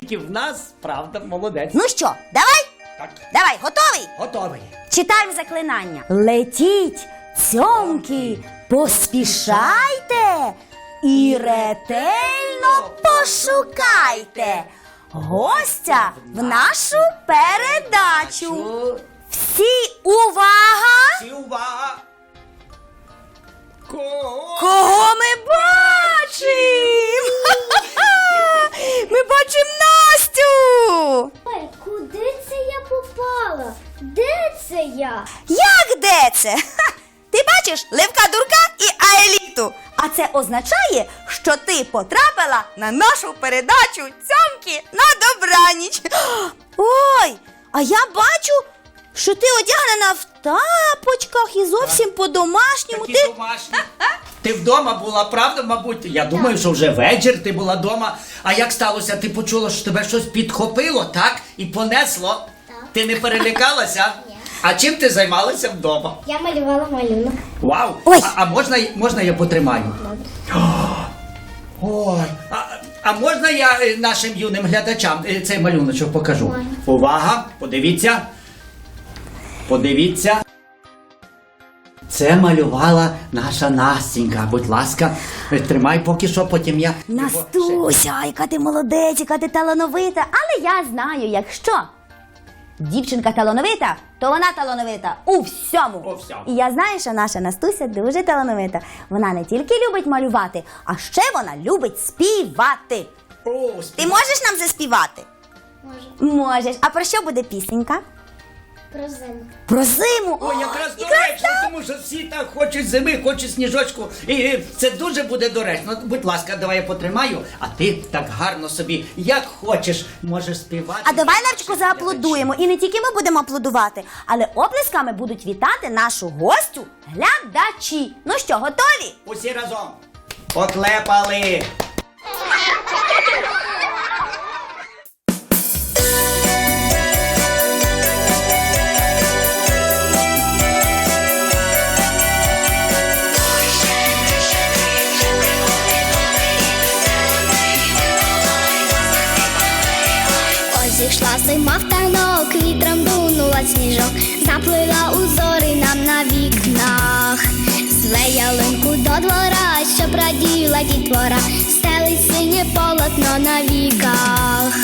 Тільки в нас, правда, молодець. Ну що, давай? Так, Давай, готовий? готовий. Читаємо заклинання. Летіть, цьомки, поспішайте і ретельно пошукайте гостя в нашу передачу. Всі увага! всі увага. Кого? Кого ми бачимо? Ми бачимо Настю! Ой, куди це я попала? Де це я? Як де це? Ха! Ти бачиш Левка Дурка і Аеліту. А це означає, що ти потрапила на нашу передачу цьомки на добраніч. Ой, а я бачу, що ти одягнена в тапочках і зовсім по-домашньому. Такі Ти домашні. Ти вдома була, правда, мабуть? Я думаю, що вже вечір ти була вдома. А як сталося? Ти почула, що тебе щось підхопило, так? І понесло? Так. Ти не перелякалася? Ні. А чим ти займалася вдома? Я малювала малюнок. Вау! Ой. А, а можна, можна я потримаю? Ой, а, а можна я е, нашим юним глядачам е, цей малюночок покажу? Увага! Подивіться. Подивіться. Це малювала наша Настінька. Будь ласка, тримай поки що, потім я. Настуся, яка ти молодець, яка ти талановита. Але я знаю, якщо дівчинка талановита, то вона талановита у всьому. У всьому. І я знаю, що наша Настуся дуже талановита. Вона не тільки любить малювати, а ще вона любить співати. О, Ти можеш нам заспівати? Може. Можеш. А про що буде пісенька? Про зиму. Про зиму. О, якраз доречно, тому що всі так хочуть зими, хочуть сніжочку. І це дуже буде доречно. Будь ласка, давай я потримаю, а ти так гарно собі, як хочеш, можеш співати. А давай Левчику зааплодуємо. І не тільки ми будемо аплодувати, але оплесками будуть вітати нашу гостю глядачі. Ну що, готові? Усі разом. Поклепали. До двора, щоб раділа дітвора, стелить синє полотно на віках.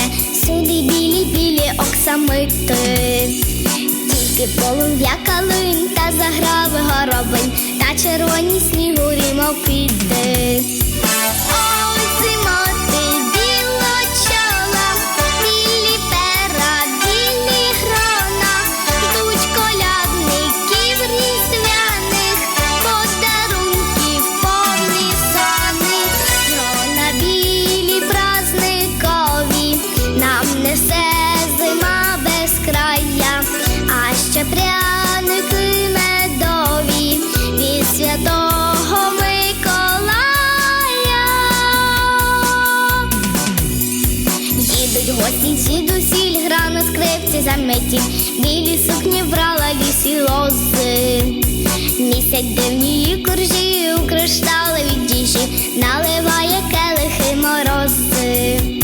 Втім сюди білі-білі оксамити. Тільки полум'я калин та заграви горобин, та червоні снігурі, мов гості звідусіль, гра на скрипці заметі, білі сукні брала лісі лози. Місяць дивні коржі у кришталеві діжі, наливає келихи морози.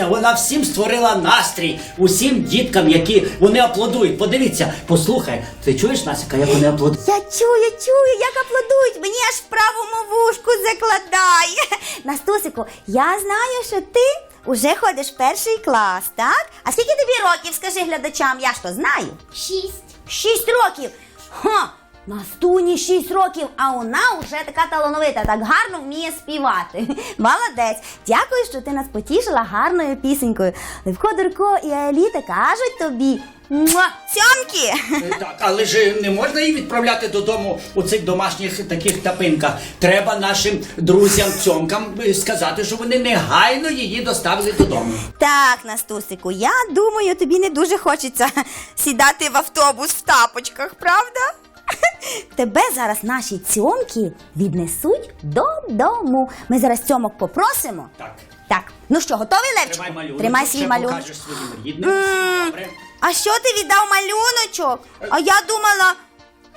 Вона всім створила настрій, усім діткам, які вони аплодують. Подивіться, послухай, ти чуєш Насіка, як вони аплодують? Я чую, чую, як аплодують, мені аж в правому вушку закладає. Настусику, я знаю, що ти уже ходиш в перший клас, так? А скільки тобі років, скажи глядачам, я ж то знаю. Шість. Шість років. Ха! Настуні шість років, а вона вже така талановита, так гарно вміє співати. Молодець. Дякую, що ти нас потішила гарною пісенькою. Левко Дурко і Аеліта кажуть тобі. Муа, цьомки! Е, Так, але ж не можна її відправляти додому у цих домашніх таких тапинках. Треба нашим друзям цьомкам е, сказати, що вони негайно її доставили додому. Так, Настусику, я думаю, тобі не дуже хочеться сідати в автобус в тапочках, правда? Тебе зараз наші цьомки віднесуть додому. Ми зараз цьомок попросимо. Так. Так, ну що, готовий Левчику? Тримай малюнок. Тримай ще свій малюнок. покажеш своїм рідним. М, Добре. А що ти віддав малюночок? А я думала,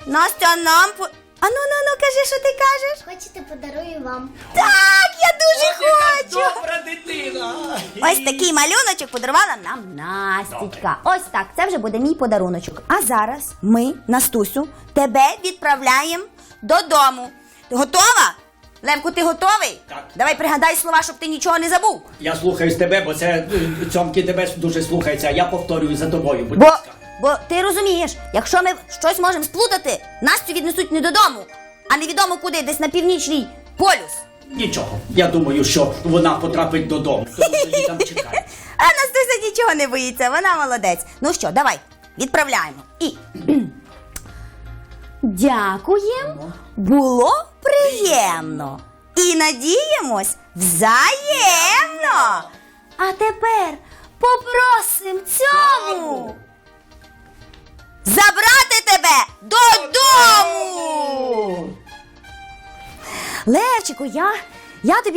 Настя нам. по- А ну ну ну кажи, що ти кажеш? Хочете, подарую вам. Так, я дуже яка хочу. добра дитина. Ось такий малюночок подарувала нам Настічка. Ось так, це вже буде мій подаруночок. А зараз ми, Настусю, тебе відправляємо додому. Ти готова? Левку, ти готовий? Так. Давай пригадай слова, щоб ти нічого не забув. Я слухаюсь тебе, бо це е, цьомки тебе дуже слухаються. Я повторюю за тобою, будь Бо, ласка. бо ти розумієш, якщо ми щось можемо сплутати, Настю віднесуть не додому, а невідомо куди, десь на північний полюс. Нічого. Я думаю, що вона потрапить додому. Тому що її там чекають. А Настуся нічого не боїться, вона молодець. Ну що, давай, відправляємо. І. Дякуємо. Було приємно. І надіємось взаємно. А тепер попросим цьому забрати тебе додому. Левчику, я, я тобі